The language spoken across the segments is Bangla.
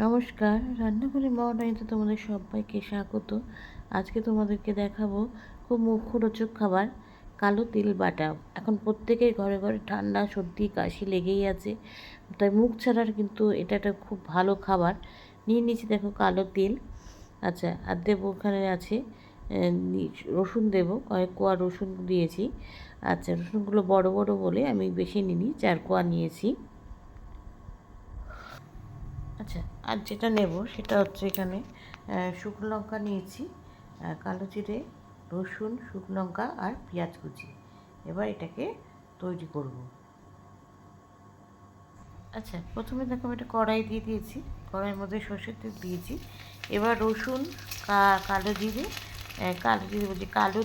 নমস্কার, রান্নাঘরে মহারানীতে তোমাদের সবাইকে স্বাগত। আজকে তোমাদেরকে দেখাবো খুব মুখরোচক খাবার, কালো তিল বাটা। এখন প্রত্যেকের ঘরে ঘরে ঠান্ডা, সর্দি, কাশি লেগেই আছে। তাই মুখ ছাড়ার কিন্তু এটা একটা খুব ভালো খাবার। নিয়ে নিয়েছি দেখো কালো তিল। আচ্ছা আর দেবো ওখানে আছে রসুন দেবো, কয়েক কোয়া রসুন দিয়েছি। আচ্ছা রসুনগুলো বড় বড় বলে আমি বেশি নিইনি, চার কোয়া নিয়েছি আচ্ছা আর যেটা নেব সেটা হচ্ছে এখানে শুকনো লঙ্কা নিয়েছি কালো জিরে, রসুন, শুকনো লঙ্কা আর পেঁয়াজ কুচি। এবার এটাকে তৈরি করব। আচ্ছা প্রথমে দেখো একটা কড়াই দিয়ে দিয়েছি, কড়াইয়ের মধ্যে সর্ষের তেল দিয়েছি। এবার রসুন কালো জিরে কালো জিরে বলছি, কালো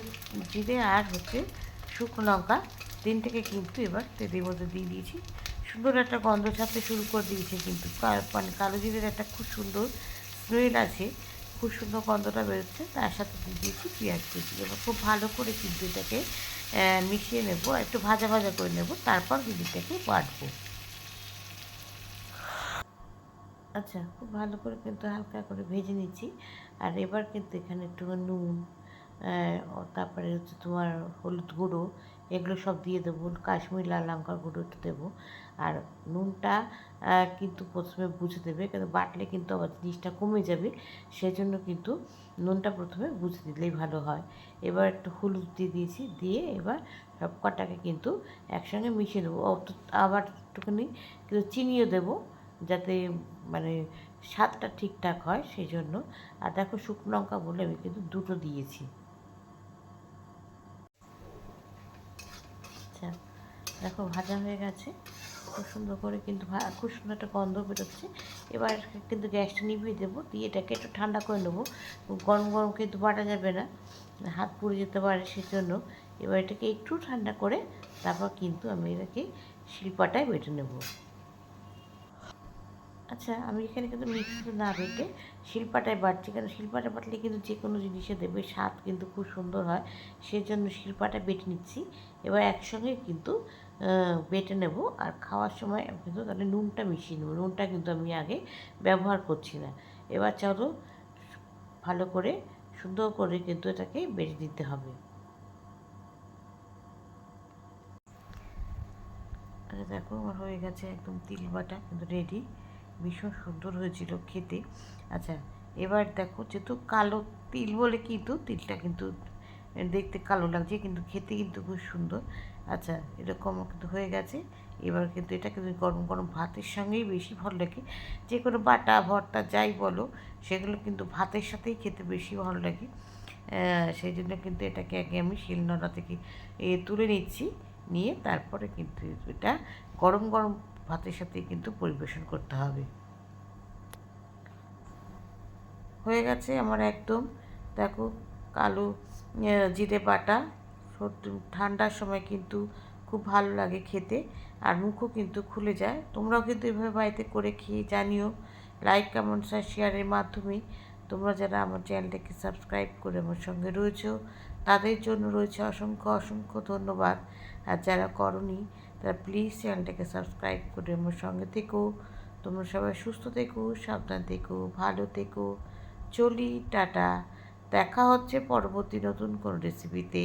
জিরে আর হচ্ছে শুকনো লঙ্কা তিনটাকে কিন্তু এবার তেলের মধ্যে দিয়ে দিয়েছি। সুন্দর একটা গন্ধ ছাড়তে শুরু করে দিয়েছে কিন্তু মানে কালো জিরের একটা খুব সুন্দর স্মেল আছে, খুব সুন্দর গন্ধটা বেরোচ্ছে, তার সাথে দিয়ে দিয়েছি পেঁয়াজ কুচি। এবার খুব ভালো করে কিন্তু এটাকে মিশিয়ে নেব, একটু ভাজা ভাজা করে নেব, তারপর এটাকে বাটবো। আচ্ছা খুব ভালো করে কিন্তু হালকা করে ভেজে নিচ্ছি। আর এবার কিন্তু এখানে একটু নুন তারপরে হচ্ছে তোমার হলুদ গুঁড়ো এগুলো সব দিয়ে দেবো, কাশ্মীর লাল লঙ্কার গুঁড়ো একটু দেবো। আর নুনটা কিন্তু প্রথমে বুঝে দেবে কিন্তু বাটলে কিন্তু আবার জিনিসটা কমে যাবে সেই জন্য কিন্তু নুনটা প্রথমে বুঝে দিলেই ভালো হয়। এবার একটু হলুদ দিয়ে দিয়েছি, দিয়ে এবার সব কটাকে কিন্তু একসঙ্গে মিশিয়ে দেবো। অত আবার একটুখানি কিন্তু চিনিও দেবো, যাতে মানে স্বাদটা ঠিকঠাক হয় সেই জন্য আর দেখো শুকনো লঙ্কা বলে আমি কিন্তু দুটো দিয়েছি। আচ্ছা দেখো ভাজা হয়ে গেছে। খুব সুন্দর করে কিন্তু খুব সুন্দর একটা গন্ধ বেরোচ্ছে। এবার কিন্তু গ্যাসটা নিভিয়ে দেবো, দিয়ে এটাকে একটু ঠান্ডা করে নেব। গরম গরম কিন্তু বাটা যাবে না, হাত পুড়ে যেতে পারে সেজন্য। এবার এটাকে একটু ঠান্ডা করে তারপর কিন্তু আমি এটাকে শিল্পাটায় বেটে নেব। আচ্ছা আমি এখানে কিন্তু মিক্সিতে না বেটে শিল্পাটায় বাটছি কারণ শিল্পাটা বাটলে কিন্তু যে কোনো জিনিসে দেবে স্বাদ কিন্তু খুব সুন্দর হয়। সেই জন্য শিল্পাটা বেটে নিচ্ছি। এবার একসঙ্গে কিন্তু বেটে নেব। আর খাওয়ার সময় কিন্তু তাহলে নুনটা মিশিয়ে নেব। নুনটা কিন্তু আমি আগে ব্যবহার করছি না। এবার চলো, ভালো করে, সুন্দর করে কিন্তু এটাকে বেটে দিতে হবে। দেখো, আমার হয়ে গেছে একদম তিল বাটা, কিন্তু রেডি ভীষণ সুন্দর হয়েছিল খেতে। আচ্ছা এবার দেখো যেহেতু কালো তিল বলে কিন্তু তিলটা কিন্তু দেখতে কালো লাগছে, কিন্তু খেতে কিন্তু খুব সুন্দর। আচ্ছা এরকম কিন্তু হয়ে গেছে। এবার কিন্তু এটা কিন্তু গরম গরম ভাতের সঙ্গেই বেশি ভালো লাগে। যে কোনো বাটা, ভর্তা, যাই বলো, সেগুলো কিন্তু ভাতের সাথেই খেতে বেশি ভালো লাগে। সেই জন্য কিন্তু এটাকে আগে আমি শিলনোড়া থেকে তুলে নিচ্ছি। নিয়ে তারপরে কিন্তু এটা গরম গরম ভাতের সাথে কিন্তু পরিবেশন করতে হবে। হয়ে গেছে আমার একদম, দেখো, কালো জিরে বাটা। ঠান্ডার সময় কিন্তু খুব ভালো লাগে খেতে আর মুখও কিন্তু খুলে যায়। তোমরাও কিন্তু এভাবে বাড়িতে করে খেয়ে জানিও। লাইক কমেন্টস আর শেয়ারের মাধ্যমে তোমরা যারা আমার চ্যানেলটাকে সাবস্ক্রাইব করে আমার সঙ্গে রয়েছো, তাদের জন্য রয়েছে অসংখ্য অসংখ্য ধন্যবাদ। আর যারা করনি তারা প্লিজ চ্যানেলটাকে সাবস্ক্রাইব করে আমার সঙ্গে থেকো। তোমরা সবাই সুস্থ থেকো, সাবধান থেকো, ভালো থেকো। চলি, টাটা। দেখা হচ্ছে পরবর্তী নতুন কোনো রেসিপিতে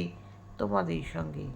তোমাদের সঙ্গে।